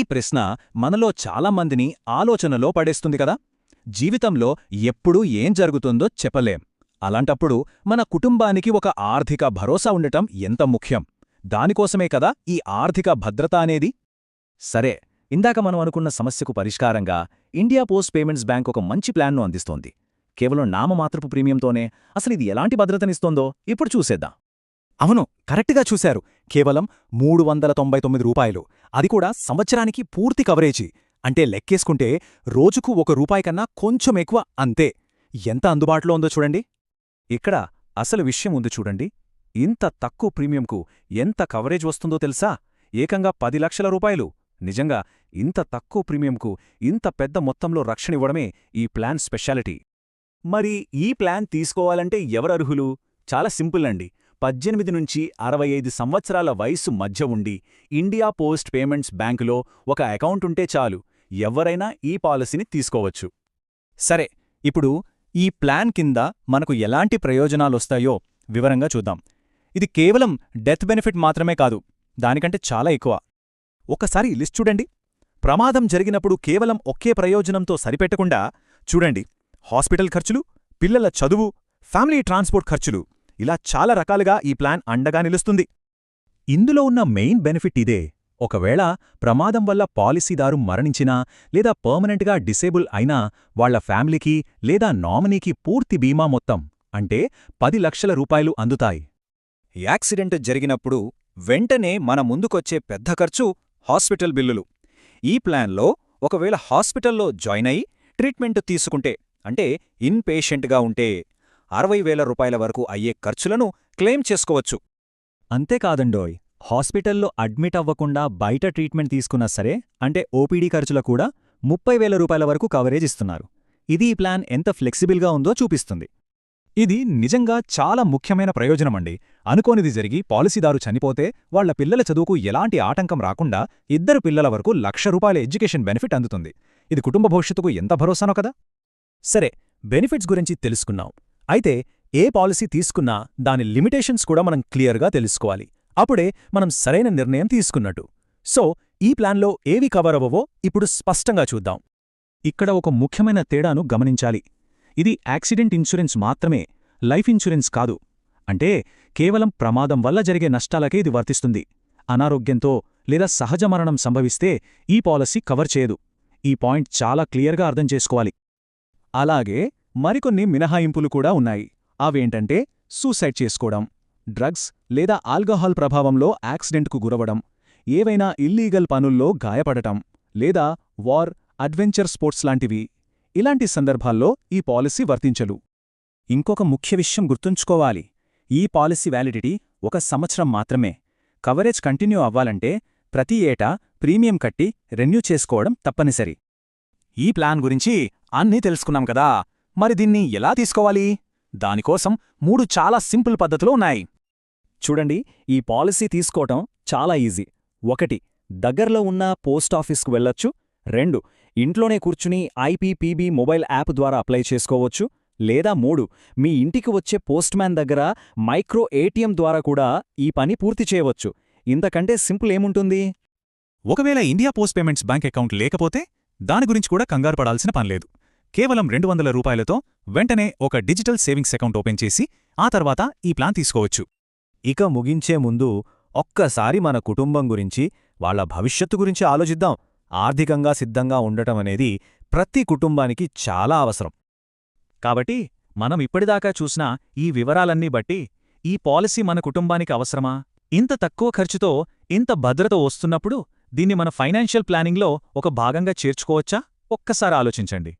ఈ ప్రశ్న మనలో చాలామందిని ఆలోచనలో పడేస్తుంది కదా. జీవితంలో ఎప్పుడూ ఏం జరుగుతుందో చెప్పలేం. అలాంటప్పుడు మన కుటుంబానికి ఒక ఆర్థిక భరోసా ఉండటం ఎంత ముఖ్యం? దానికోసమే కదా ఈ ఆర్థిక భద్రత అనేది? సరే ఇందాక మనం అనుకున్న సమస్యకు పరిష్కారంగా ఇండియా పోస్ట్ పేమెంట్స్ బ్యాంక్ ఒక మంచి ప్లాన్ను అందిస్తోంది. కేవలం నామమాత్రపు ప్రీమియంతోనే అసలు ఇది ఎలాంటి భద్రతనిస్తోందో ఇప్పుడు చూసేద్దాం. అవును కరెక్ట్గా చూశారు. కేవలం మూడు వందల తొంభై తొమ్మిది రూపాయలు. అది కూడా సంవత్సరానికి పూర్తి కవరేజీ. అంటే లెక్కేసుకుంటే రోజుకు ఒక రూపాయి కన్నా కొంచెం ఎక్కువ అంతే. ఎంత అందుబాటులో ఉందో చూడండి. ఇక్కడ అసలు విషయం ఉంది చూడండి. ఇంత తక్కువ ప్రీమియంకు ఎంత కవరేజ్ వస్తుందో తెలుసా? ఏకంగా పది లక్షల రూపాయలు. నిజంగా ఇంత తక్కువ ప్రీమియంకు ఇంత పెద్ద మొత్తంలో రక్షణ ఇవ్వడమే ఈ ప్లాన్ స్పెషాలిటీ. మరి ఈ ప్లాన్ తీసుకోవాలంటే ఎవరు అర్హులు చాలా సింపుల్ అండి. పద్దెనిమిది నుంచి అరవై ఐదు సంవత్సరాల వయస్సు మధ్య ఉండి ఇండియా పోస్ట్ పేమెంట్స్ బ్యాంకులో ఒక అకౌంట్ ఉంటే చాలు ఎవరైనా ఈ పాలసీని తీసుకోవచ్చు. సరే ఇప్పుడు ఈ ప్లాన్ కింద మనకు ఎలాంటి ప్రయోజనాలొస్తాయో వివరంగా చూద్దాం. ఇది కేవలం డెత్ బెనిఫిట్ మాత్రమే కాదు దానికంటే చాలా ఎక్కువ. ఒకసారి లిస్ట్ చూడండి. ప్రమాదం జరిగినప్పుడు కేవలం ఒకే ప్రయోజనంతో సరిపెట్టకుండా చూడండి. హాస్పిటల్ ఖర్చులు పిల్లల చదువు ఫ్యామిలీ ట్రాన్స్పోర్ట్ ఖర్చులు. ఇలా చాలా రకాలుగా ఈ ప్లాన్ అండగా నిలుస్తుంది. ఇందులో ఉన్న మెయిన్ బెనిఫిట్ ఇదే. ఒకవేళ ప్రమాదం వల్ల పాలసీదారు మరణించినా లేదా పర్మనెంట్గా డిసేబుల్ అయినా వాళ్ళ ఫ్యామిలీకి లేదా నామినీకి పూర్తి బీమా మొత్తం అంటే పది లక్షల రూపాయలు అందుతాయి. యాక్సిడెంట్ జరిగినప్పుడు వెంటనే మన ముందుకొచ్చే పెద్ద ఖర్చు హాస్పిటల్ బిల్లులు. ఈ ప్లాన్లో ఒకవేళ హాస్పిటల్లో జాయిన్ అయి ట్రీట్మెంట్ తీసుకుంటే అంటే ఇన్ పేషెంట్గా ఉంటే అరవై వేల రూపాయల వరకు అయ్యే ఖర్చులను క్లెయిమ్ చేసుకోవచ్చు. అంతేకాదండోయ్ హాస్పిటల్లో అడ్మిట్ అవ్వకుండా బయట ట్రీట్మెంట్ తీసుకున్నా సరే అంటే ఓపీడీ ఖర్చుల కూడా ముప్పై వేల రూపాయల వరకు కవరేజ్ ఇస్తున్నారు. ఇది ఈ ప్లాన్ ఎంత ఫ్లెక్సిబుల్గా ఉందో చూపిస్తుంది. ఇది నిజంగా చాలా ముఖ్యమైన ప్రయోజనమండి. అనుకోనిది జరిగి పాలసీదారు చనిపోతే వాళ్ళ పిల్లల చదువుకు ఎలాంటి ఆటంకం రాకుండా ఇద్దరు పిల్లల వరకు లక్ష రూపాయల ఎడ్యుకేషన్ బెనిఫిట్ అందుతుంది. ఇది కుటుంబ భవిష్యత్తుకు ఎంత భరోసానో కదా? సరే బెనిఫిట్స్ గురించి తెలుసుకున్నాం అయితే ఏ పాలసీ తీసుకున్నా దాని లిమిటేషన్స్ కూడా మనం క్లియర్గా తెలుసుకోవాలి. అప్పుడే మనం సరైన నిర్ణయం తీసుకున్నట్టు. సో ఈ ప్లాన్లో ఏవి కవర్ అవ్వవో ఇప్పుడు స్పష్టంగా చూద్దాం. ఇక్కడ ఒక ముఖ్యమైన తేడాను గమనించాలి. ఇది యాక్సిడెంట్ ఇన్సూరెన్స్ మాత్రమే లైఫ్ ఇన్సూరెన్స్ కాదు. అంటే కేవలం ప్రమాదం వల్ల జరిగే నష్టాలకే ఇది వర్తిస్తుంది. అనారోగ్యంతో లేదా సహజ మరణం సంభవిస్తే ఈ పాలసీ కవర్ చేయదు. ఈ పాయింట్ చాలా క్లియర్గా అర్థం చేసుకోవాలి. అలాగే మరికొన్ని మినహాయింపులు కూడా ఉన్నాయి. అవేంటంటే సూసైడ్ చేసుకోవడం డ్రగ్స్ లేదా ఆల్కహాల్ ప్రభావంలో యాక్సిడెంట్కు గురవడం ఏవైనా ఇల్లీగల్ పనుల్లో గాయపడటం లేదా వార్ అడ్వెంచర్ స్పోర్ట్స్ లాంటివి. ఇలాంటి సందర్భాల్లో ఈ పాలసీ వర్తించలు ఇంకొక ముఖ్య విషయం గుర్తుంచుకోవాలి. ఈ పాలసీ వ్యాలిడిటీ ఒక సంవత్సరం మాత్రమే. కవరేజ్ కంటిన్యూ అవ్వాలంటే ప్రతి ఏటా ప్రీమియం కట్టి రెన్యూ చేసుకోవడం తప్పనిసరి. ఈ ప్లాన్ గురించి అన్నీ తెలుసుకున్నాం కదా! మరి దీన్ని ఎలా తీసుకోవాలి? దానికోసం మూడు చాలా సింపుల్ పద్ధతులు ఉన్నాయి. చూడండి ఈ పాలసీ తీసుకోవటం చాలా ఈజీ. ఒకటి దగ్గరలో ఉన్న పోస్టాఫీస్కు వెళ్ళొచ్చు. రెండు ఇంట్లోనే కూర్చుని ఐపీపీబీ మొబైల్ యాప్ ద్వారా అప్లై చేసుకోవచ్చు. లేదా మూడు మీ ఇంటికి వచ్చే పోస్ట్మ్యాన్ దగ్గర మైక్రో ఏటీఎం ద్వారా కూడా ఈ పని పూర్తి చేయవచ్చు. ఇంతకంటే సింపుల్ ఏముంటుంది? ఒకవేళ India post payments bank account లేకపోతే దాని గురించి కూడా కంగారు పడాల్సిన పనిలేదు కేవలం రెండు వందల రూపాయలతో వెంటనే ఒక డిజిటల్ సేవింగ్స్ అకౌంట్ ఓపెన్ చేసి ఆ తర్వాత ఈ ప్లాన్ తీసుకోవచ్చు. ఇక ముగించే ముందు ఒక్కసారి మన కుటుంబం గురించి వాళ్ళ భవిష్యత్తు గురించి ఆలోచిద్దాం. ఆర్థికంగా సిద్ధంగా ఉండటం అనేది ప్రతి కుటుంబానికి చాలా అవసరం. కాబట్టి మనం ఇప్పటిదాకా చూసిన ఈ వివరాలన్నీ బట్టి ఈ పాలసీ మన కుటుంబానికి అవసరమా? ఇంత తక్కువ ఖర్చుతో ఇంత భద్రత వస్తున్నప్పుడు దీన్ని మన ఫైనాన్షియల్ ప్లానింగ్లో ఒక భాగంగా చేర్చుకోవచ్చా? ఒక్కసారి ఆలోచించండి.